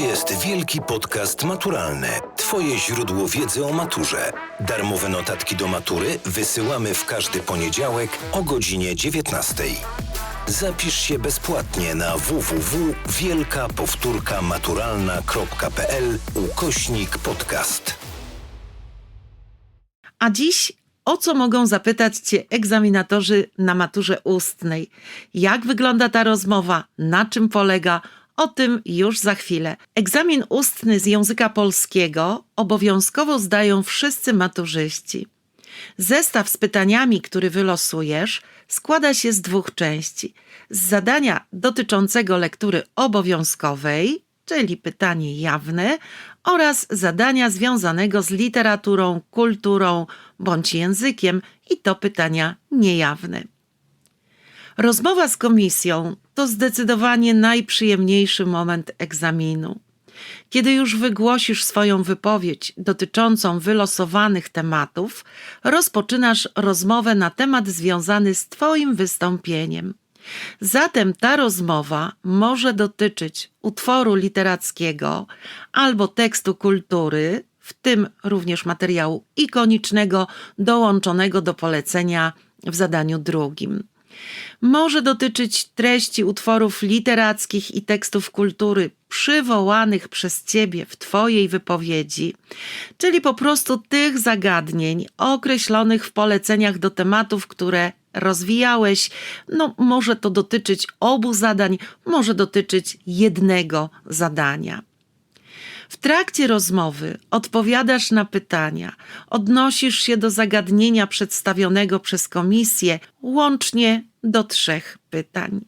jest Wielki Podcast Maturalny. Twoje źródło wiedzy o maturze. Darmowe notatki do matury wysyłamy w każdy poniedziałek o godzinie 19. Zapisz się bezpłatnie na www.wielkapowtórkamaturalna.pl ukośnik podcast. A dziś o co mogą zapytać Cię egzaminatorzy na maturze ustnej? Jak wygląda ta rozmowa? Na czym polega? O tym już za chwilę. Egzamin ustny z języka polskiego obowiązkowo zdają wszyscy maturzyści. Zestaw z pytaniami, który wylosujesz, składa się z dwóch części: z zadania dotyczącego lektury obowiązkowej, czyli pytanie jawne, oraz zadania związanego z literaturą, kulturą bądź językiem, i to pytania niejawne. Rozmowa z komisją to zdecydowanie najprzyjemniejszy moment egzaminu. Kiedy już wygłosisz swoją wypowiedź dotyczącą wylosowanych tematów, rozpoczynasz rozmowę na temat związany z Twoim wystąpieniem. Zatem ta rozmowa może dotyczyć utworu literackiego albo tekstu kultury, w tym również materiału ikonicznego dołączonego do polecenia w zadaniu drugim. Może dotyczyć treści utworów literackich i tekstów kultury przywołanych przez Ciebie w Twojej wypowiedzi, czyli po prostu tych zagadnień określonych w poleceniach do tematów, które rozwijałeś. No, może to dotyczyć obu zadań, może dotyczyć jednego zadania. W trakcie rozmowy odpowiadasz na pytania, odnosisz się do zagadnienia przedstawionego przez komisję, łącznie do trzech pytań.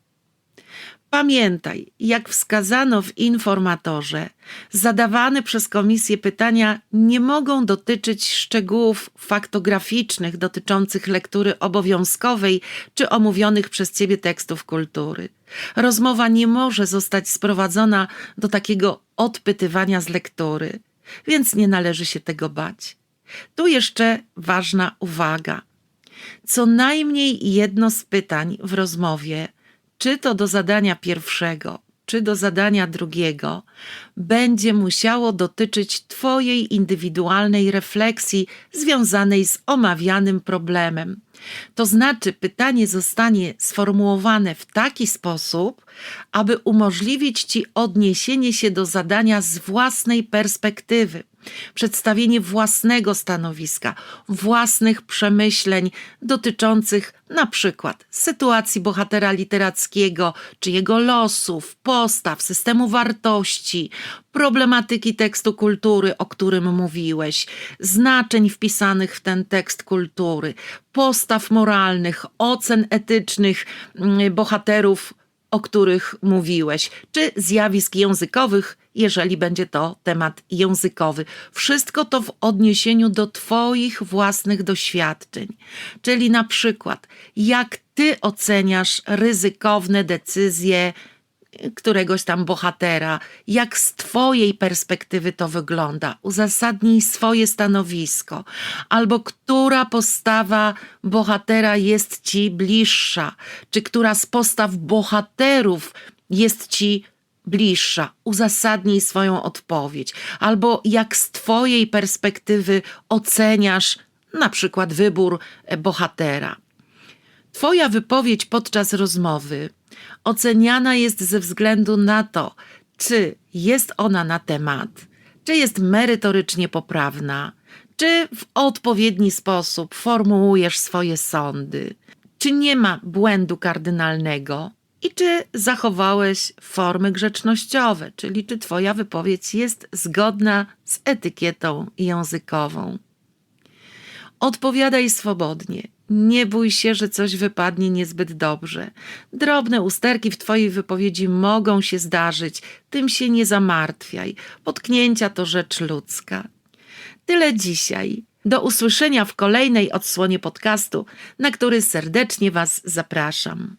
Pamiętaj, jak wskazano w informatorze, zadawane przez komisję pytania nie mogą dotyczyć szczegółów faktograficznych dotyczących lektury obowiązkowej czy omówionych przez ciebie tekstów kultury. Rozmowa nie może zostać sprowadzona do takiego odpytywania z lektury, więc nie należy się tego bać. Tu jeszcze ważna uwaga. Co najmniej jedno z pytań w rozmowie czy to do zadania pierwszego, czy do zadania drugiego, będzie musiało dotyczyć Twojej indywidualnej refleksji związanej z omawianym problemem. To znaczy, pytanie zostanie sformułowane w taki sposób, aby umożliwić Ci odniesienie się do zadania z własnej perspektywy przedstawienie własnego stanowiska, własnych przemyśleń dotyczących na przykład sytuacji bohatera literackiego, czy jego losów, postaw, systemu wartości, problematyki tekstu kultury, o którym mówiłeś, znaczeń wpisanych w ten tekst kultury, postaw moralnych, ocen etycznych mm, bohaterów o których mówiłeś, czy zjawisk językowych, jeżeli będzie to temat językowy. Wszystko to w odniesieniu do Twoich własnych doświadczeń. Czyli na przykład, jak Ty oceniasz ryzykowne decyzje któregoś tam bohatera, jak z Twojej perspektywy to wygląda, uzasadnij swoje stanowisko, albo która postawa bohatera jest Ci bliższa, czy która z postaw bohaterów jest Ci bliższa, uzasadnij swoją odpowiedź, albo jak z Twojej perspektywy oceniasz na przykład wybór bohatera. Twoja wypowiedź podczas rozmowy oceniana jest ze względu na to, czy jest ona na temat, czy jest merytorycznie poprawna, czy w odpowiedni sposób formułujesz swoje sądy, czy nie ma błędu kardynalnego i czy zachowałeś formy grzecznościowe, czyli czy Twoja wypowiedź jest zgodna z etykietą językową. Odpowiadaj swobodnie. Nie bój się, że coś wypadnie niezbyt dobrze. Drobne usterki w Twojej wypowiedzi mogą się zdarzyć, tym się nie zamartwiaj. Potknięcia to rzecz ludzka. Tyle dzisiaj. Do usłyszenia w kolejnej odsłonie podcastu, na który serdecznie Was zapraszam.